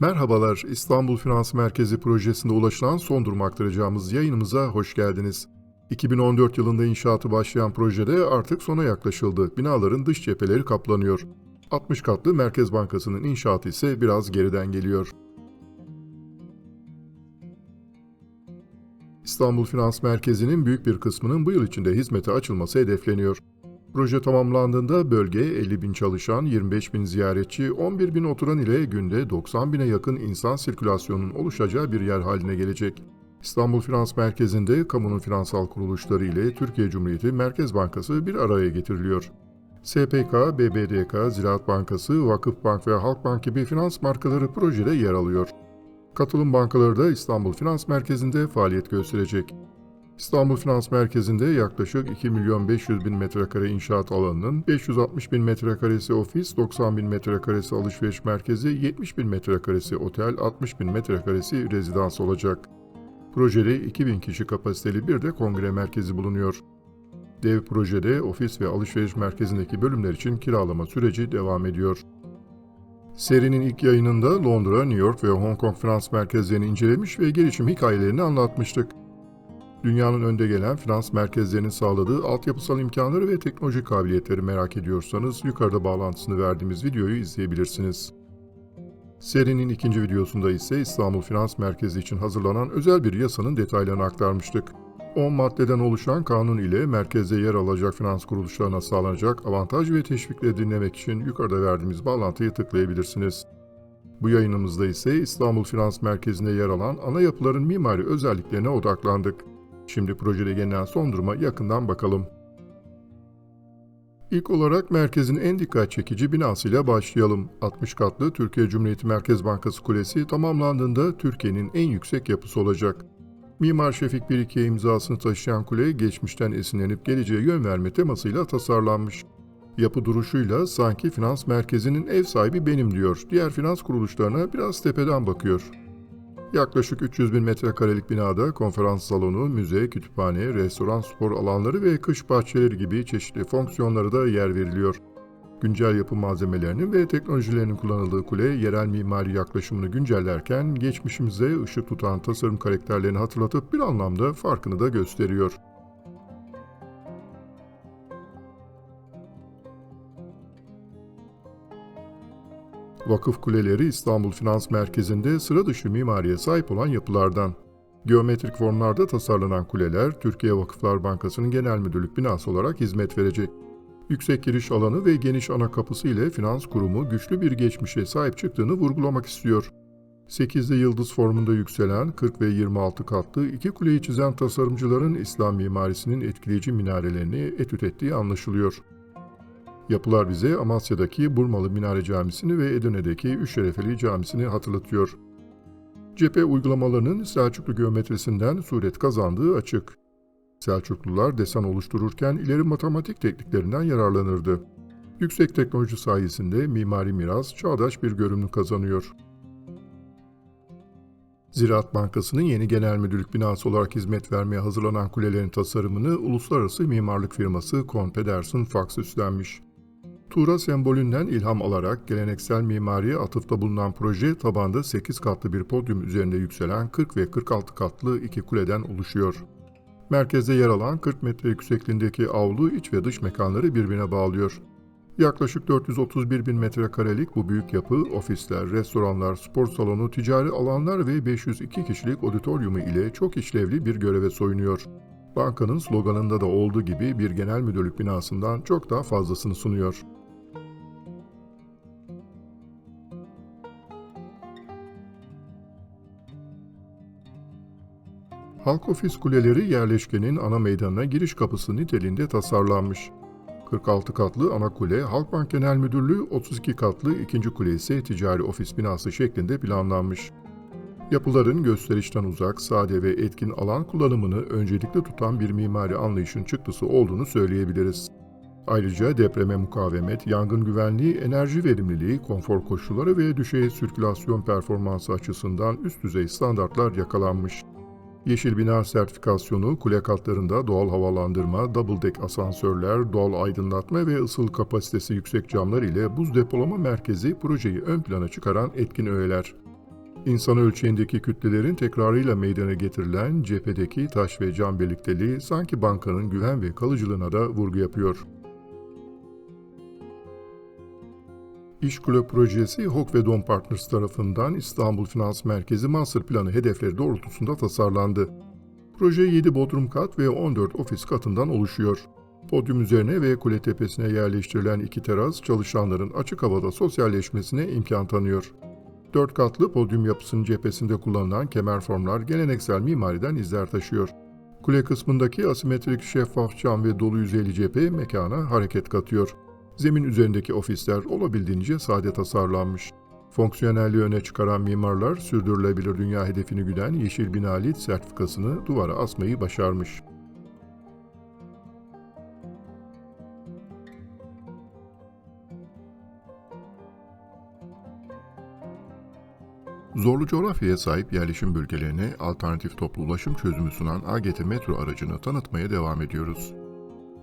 Merhabalar, İstanbul Finans Merkezi projesinde ulaşılan son durum aktaracağımız yayınımıza hoş geldiniz. 2014 yılında inşaatı başlayan projede artık sona yaklaşıldı. Binaların dış cepheleri kaplanıyor. 60 katlı Merkez Bankası'nın inşaatı ise biraz geriden geliyor. İstanbul Finans Merkezi'nin büyük bir kısmının bu yıl içinde hizmete açılması hedefleniyor. Proje tamamlandığında bölge 50 bin çalışan, 25 bin ziyaretçi, 11 bin oturan ile günde 90 bine yakın insan sirkülasyonunun oluşacağı bir yer haline gelecek. İstanbul Finans Merkezi'nde kamunun finansal kuruluşları ile Türkiye Cumhuriyeti Merkez Bankası bir araya getiriliyor. SPK, BBDK, Ziraat Bankası, Vakıfbank ve Halkbank gibi finans markaları projede yer alıyor. Katılım bankaları da İstanbul Finans Merkezi'nde faaliyet gösterecek. İstanbul Finans Merkezi'nde yaklaşık 2 milyon 500 bin metrekare inşaat alanının 560 bin metrekaresi ofis, 90 bin metrekaresi alışveriş merkezi, 70 bin metrekaresi otel, 60 bin metrekaresi rezidans olacak. Projede 2000 kişi kapasiteli bir de kongre merkezi bulunuyor. Dev projede ofis ve alışveriş merkezindeki bölümler için kiralama süreci devam ediyor. Serinin ilk yayınında Londra, New York ve Hong Kong finans merkezlerini incelemiş ve gelişim hikayelerini anlatmıştık. Dünyanın önde gelen finans merkezlerinin sağladığı altyapısal imkanları ve teknolojik kabiliyetleri merak ediyorsanız yukarıda bağlantısını verdiğimiz videoyu izleyebilirsiniz. Serinin ikinci videosunda ise İstanbul Finans Merkezi için hazırlanan özel bir yasanın detaylarını aktarmıştık. 10 maddeden oluşan kanun ile merkezde yer alacak finans kuruluşlarına sağlanacak avantaj ve teşvikleri dinlemek için yukarıda verdiğimiz bağlantıyı tıklayabilirsiniz. Bu yayınımızda ise İstanbul Finans Merkezi'nde yer alan ana yapıların mimari özelliklerine odaklandık. Şimdi projede gelinen son duruma yakından bakalım. İlk olarak merkezin en dikkat çekici binasıyla başlayalım. 60 katlı Türkiye Cumhuriyeti Merkez Bankası Kulesi tamamlandığında Türkiye'nin en yüksek yapısı olacak. Mimar Şefik Birike imzasını taşıyan kule geçmişten esinlenip geleceğe yön verme temasıyla tasarlanmış. Yapı duruşuyla sanki finans merkezinin ev sahibi benim diyor. Diğer finans kuruluşlarına biraz tepeden bakıyor. Yaklaşık 300 bin metrekarelik binada konferans salonu, müze, kütüphane, restoran, spor alanları ve kış bahçeleri gibi çeşitli fonksiyonlara da yer veriliyor. Güncel yapı malzemelerinin ve teknolojilerinin kullanıldığı kule, yerel mimari yaklaşımını güncellerken geçmişimize ışık tutan tasarım karakterlerini hatırlatıp bir anlamda farkını da gösteriyor. Vakıf kuleleri İstanbul Finans Merkezi'nde sıra dışı mimariye sahip olan yapılardan. Geometrik formlarda tasarlanan kuleler, Türkiye Vakıflar Bankası'nın genel müdürlük binası olarak hizmet verecek. Yüksek giriş alanı ve geniş ana kapısı ile finans kurumu güçlü bir geçmişe sahip çıktığını vurgulamak istiyor. 8'de yıldız formunda yükselen 40 ve 26 katlı iki kuleyi çizen tasarımcıların İslam mimarisinin etkileyici minarelerini etüt ettiği anlaşılıyor. Yapılar bize Amasya'daki Burmalı Minare Camisi'ni ve Edirne'deki Üşerefeli Camisi'ni hatırlatıyor. Cephe uygulamalarının Selçuklu geometrisinden suret kazandığı açık. Selçuklular desen oluştururken ileri matematik tekniklerinden yararlanırdı. Yüksek teknoloji sayesinde mimari miras çağdaş bir görünüm kazanıyor. Ziraat Bankası'nın yeni genel müdürlük binası olarak hizmet vermeye hazırlanan kulelerin tasarımını uluslararası mimarlık firması Pedersen Fox üstlenmiş. Tuğra sembolünden ilham alarak geleneksel mimariye atıfta bulunan proje tabanda 8 katlı bir podyum üzerinde yükselen 40 ve 46 katlı iki kuleden oluşuyor. Merkezde yer alan 40 metre yüksekliğindeki avlu iç ve dış mekanları birbirine bağlıyor. Yaklaşık 431 bin metrekarelik bu büyük yapı, ofisler, restoranlar, spor salonu, ticari alanlar ve 502 kişilik auditoriumu ile çok işlevli bir göreve soyunuyor. Bankanın sloganında da olduğu gibi bir genel müdürlük binasından çok daha fazlasını sunuyor. Halk ofis kuleleri yerleşkenin ana meydanına giriş kapısı niteliğinde tasarlanmış. 46 katlı ana kule, Halkbank Genel Müdürlüğü 32 katlı ikinci kule ise ticari ofis binası şeklinde planlanmış. Yapıların gösterişten uzak, sade ve etkin alan kullanımını öncelikli tutan bir mimari anlayışın çıktısı olduğunu söyleyebiliriz. Ayrıca depreme mukavemet, yangın güvenliği, enerji verimliliği, konfor koşulları ve düşey sirkülasyon performansı açısından üst düzey standartlar yakalanmış. Yeşil bina sertifikasyonu, kule katlarında doğal havalandırma, double deck asansörler, doğal aydınlatma ve ısıl kapasitesi yüksek camlar ile buz depolama merkezi projeyi ön plana çıkaran etkin öğeler. İnsan ölçeğindeki kütlelerin tekrarıyla meydana getirilen cephedeki taş ve cam birlikteliği sanki bankanın güven ve kalıcılığına da vurgu yapıyor. İşkule projesi HOK ve Don Partners tarafından İstanbul Finans Merkezi Master Planı hedefleri doğrultusunda tasarlandı. Proje 7 bodrum kat ve 14 ofis katından oluşuyor. Podyum üzerine ve kule tepesine yerleştirilen iki teras çalışanların açık havada sosyalleşmesine imkan tanıyor. Dört katlı podyum yapısının cephesinde kullanılan kemer formlar geleneksel mimariden izler taşıyor. Kule kısmındaki asimetrik şeffaf cam ve dolu yüzeyli cephe mekana hareket katıyor. Zemin üzerindeki ofisler olabildiğince sade tasarlanmış. Fonksiyonelliği öne çıkaran mimarlar sürdürülebilir dünya hedefini güden yeşil bina sertifikasını duvara asmayı başarmış. Zorlu coğrafyaya sahip yerleşim bölgelerine alternatif toplu ulaşım çözümü sunan AGT metro aracını tanıtmaya devam ediyoruz.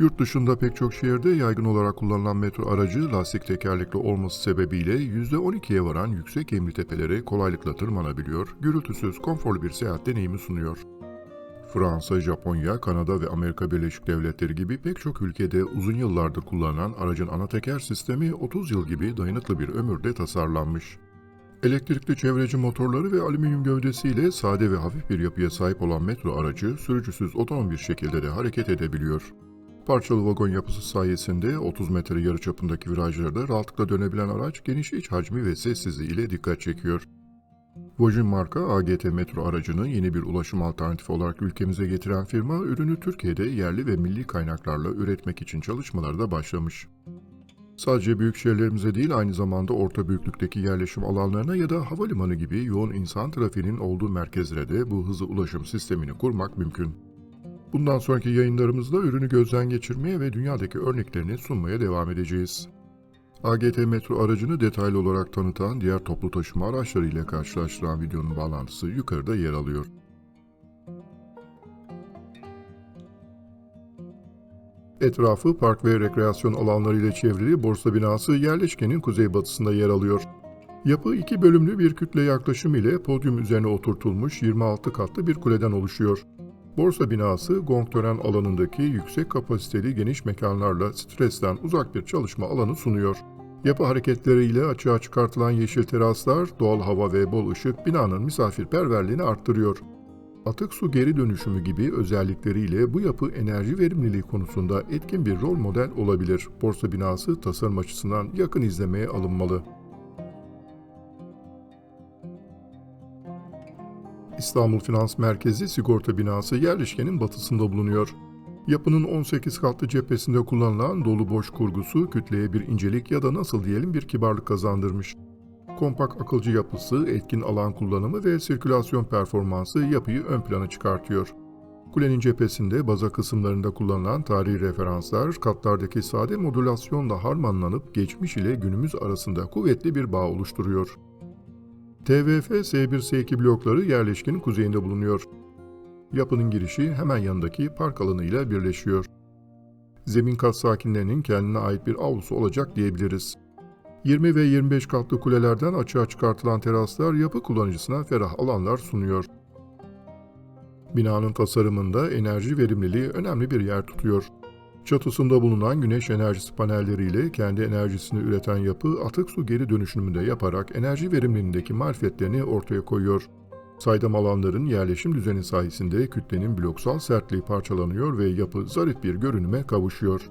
Yurt dışında pek çok şehirde yaygın olarak kullanılan metro aracı lastik tekerlekli olması sebebiyle %12'ye varan yüksek emri tepelere kolaylıkla tırmanabiliyor, gürültüsüz, konforlu bir seyahat deneyimi sunuyor. Fransa, Japonya, Kanada ve Amerika Birleşik Devletleri gibi pek çok ülkede uzun yıllardır kullanılan aracın ana teker sistemi 30 yıl gibi dayanıklı bir ömürde tasarlanmış. Elektrikli çevreci motorları ve alüminyum gövdesiyle sade ve hafif bir yapıya sahip olan metro aracı sürücüsüz otonom bir şekilde de hareket edebiliyor. Parçalı vagon yapısı sayesinde 30 metre yarıçapındaki virajlarda rahatlıkla dönebilen araç geniş iç hacmi ve sessizliği ile dikkat çekiyor. Vojin marka AGT metro aracını yeni bir ulaşım alternatifi olarak ülkemize getiren firma ürünü Türkiye'de yerli ve milli kaynaklarla üretmek için çalışmalara da başlamış. Sadece büyük şehirlerimize değil aynı zamanda orta büyüklükteki yerleşim alanlarına ya da havalimanı gibi yoğun insan trafiğinin olduğu merkezlere de bu hızlı ulaşım sistemini kurmak mümkün. Bundan sonraki yayınlarımızda ürünü gözden geçirmeye ve dünyadaki örneklerini sunmaya devam edeceğiz. AGT metro aracını detaylı olarak tanıtan diğer toplu taşıma araçları ile karşılaştıran videonun bağlantısı yukarıda yer alıyor. Etrafı park ve rekreasyon alanları ile çevrili borsa binası yerleşkenin kuzeybatısında yer alıyor. Yapı iki bölümlü bir kütle yaklaşım ile podyum üzerine oturtulmuş 26 katlı bir kuleden oluşuyor. Borsa binası gong alanındaki yüksek kapasiteli geniş mekanlarla stresten uzak bir çalışma alanı sunuyor. Yapı hareketleriyle açığa çıkartılan yeşil teraslar, doğal hava ve bol ışık binanın misafirperverliğini arttırıyor. Atık su geri dönüşümü gibi özellikleriyle bu yapı enerji verimliliği konusunda etkin bir rol model olabilir. Borsa binası tasarım açısından yakın izlemeye alınmalı. İstanbul Finans Merkezi sigorta binası yerleşkenin batısında bulunuyor. Yapının 18 katlı cephesinde kullanılan dolu boş kurgusu kütleye bir incelik ya da nasıl diyelim bir kibarlık kazandırmış. Kompak akılcı yapısı, etkin alan kullanımı ve sirkülasyon performansı yapıyı ön plana çıkartıyor. Kulenin cephesinde baza kısımlarında kullanılan tarihi referanslar katlardaki sade modülasyonla harmanlanıp geçmiş ile günümüz arasında kuvvetli bir bağ oluşturuyor. TVF S1-S2 blokları yerleşkenin kuzeyinde bulunuyor. Yapının girişi hemen yanındaki park alanıyla birleşiyor. Zemin kat sakinlerinin kendine ait bir avlusu olacak diyebiliriz. 20 ve 25 katlı kulelerden açığa çıkartılan teraslar yapı kullanıcısına ferah alanlar sunuyor. Binanın tasarımında enerji verimliliği önemli bir yer tutuyor. Çatısında bulunan güneş enerjisi panelleriyle kendi enerjisini üreten yapı atık su geri dönüşümünde yaparak enerji verimliliğindeki marifetlerini ortaya koyuyor. Saydam alanların yerleşim düzeni sayesinde kütlenin bloksal sertliği parçalanıyor ve yapı zarif bir görünüme kavuşuyor.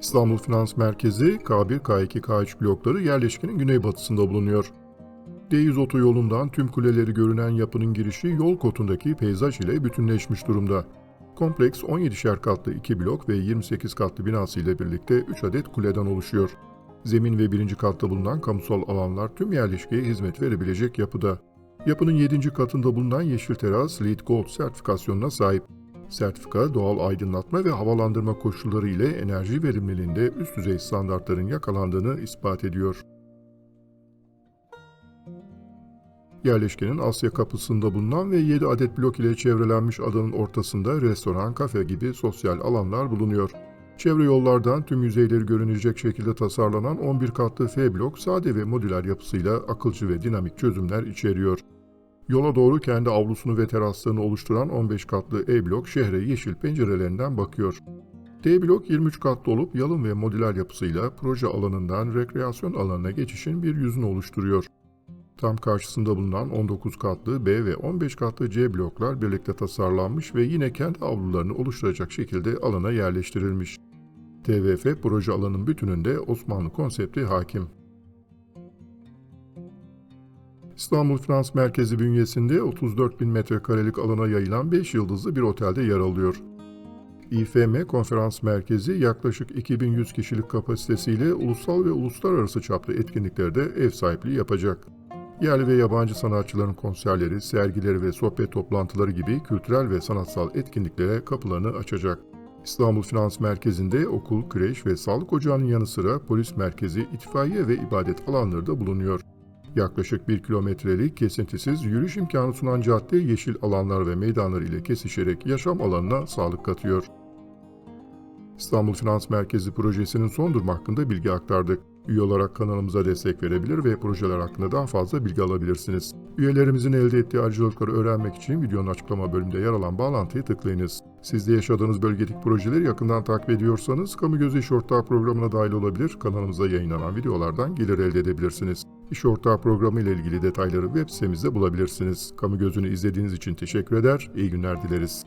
İstanbul Finans Merkezi K1, K2, K3 blokları yerleşkenin güneybatısında bulunuyor. D100 otoyolundan tüm kuleleri görünen yapının girişi yol kotundaki peyzaj ile bütünleşmiş durumda. Kompleks 17'şer katlı 2 blok ve 28 katlı binası ile birlikte 3 adet kuleden oluşuyor. Zemin ve birinci katta bulunan kamusal alanlar tüm yerleşkeye hizmet verebilecek yapıda. Yapının 7. katında bulunan yeşil teras LEED Gold sertifikasyonuna sahip. Sertifika doğal aydınlatma ve havalandırma koşulları ile enerji verimliliğinde üst düzey standartların yakalandığını ispat ediyor. Yerleşkenin Asya kapısında bulunan ve 7 adet blok ile çevrelenmiş adanın ortasında restoran, kafe gibi sosyal alanlar bulunuyor. Çevre yollardan tüm yüzeyleri görünecek şekilde tasarlanan 11 katlı F blok sade ve modüler yapısıyla akılcı ve dinamik çözümler içeriyor. Yola doğru kendi avlusunu ve teraslarını oluşturan 15 katlı E blok şehre yeşil pencerelerinden bakıyor. D blok 23 katlı olup yalın ve modüler yapısıyla proje alanından rekreasyon alanına geçişin bir yüzünü oluşturuyor. Tam karşısında bulunan 19 katlı B ve 15 katlı C bloklar birlikte tasarlanmış ve yine kendi avlularını oluşturacak şekilde alana yerleştirilmiş. TVF proje alanın bütününde Osmanlı konsepti hakim. İstanbul Finans Merkezi bünyesinde 34 bin metrekarelik alana yayılan 5 yıldızlı bir otelde yer alıyor. İFM Konferans Merkezi yaklaşık 2100 kişilik kapasitesiyle ulusal ve uluslararası çapta etkinliklerde ev sahipliği yapacak. Yerli ve yabancı sanatçıların konserleri, sergileri ve sohbet toplantıları gibi kültürel ve sanatsal etkinliklere kapılarını açacak. İstanbul Finans Merkezi'nde okul, kreş ve sağlık ocağının yanı sıra polis merkezi, itfaiye ve ibadet alanları da bulunuyor. Yaklaşık bir kilometrelik kesintisiz yürüyüş imkanı sunan cadde yeşil alanlar ve meydanlar ile kesişerek yaşam alanına sağlık katıyor. İstanbul Finans Merkezi projesinin son durumu hakkında bilgi aktardık. Üye olarak kanalımıza destek verebilir ve projeler hakkında daha fazla bilgi alabilirsiniz. Üyelerimizin elde ettiği ayrıcalıkları öğrenmek için videonun açıklama bölümünde yer alan bağlantıyı tıklayınız. Siz de yaşadığınız bölgedeki projeleri yakından takip ediyorsanız Kamu Gözü İş Ortağı programına dahil olabilir, kanalımızda yayınlanan videolardan gelir elde edebilirsiniz. İş Ortağı programı ile ilgili detayları web sitemizde bulabilirsiniz. Kamu Gözü'nü izlediğiniz için teşekkür eder, iyi günler dileriz.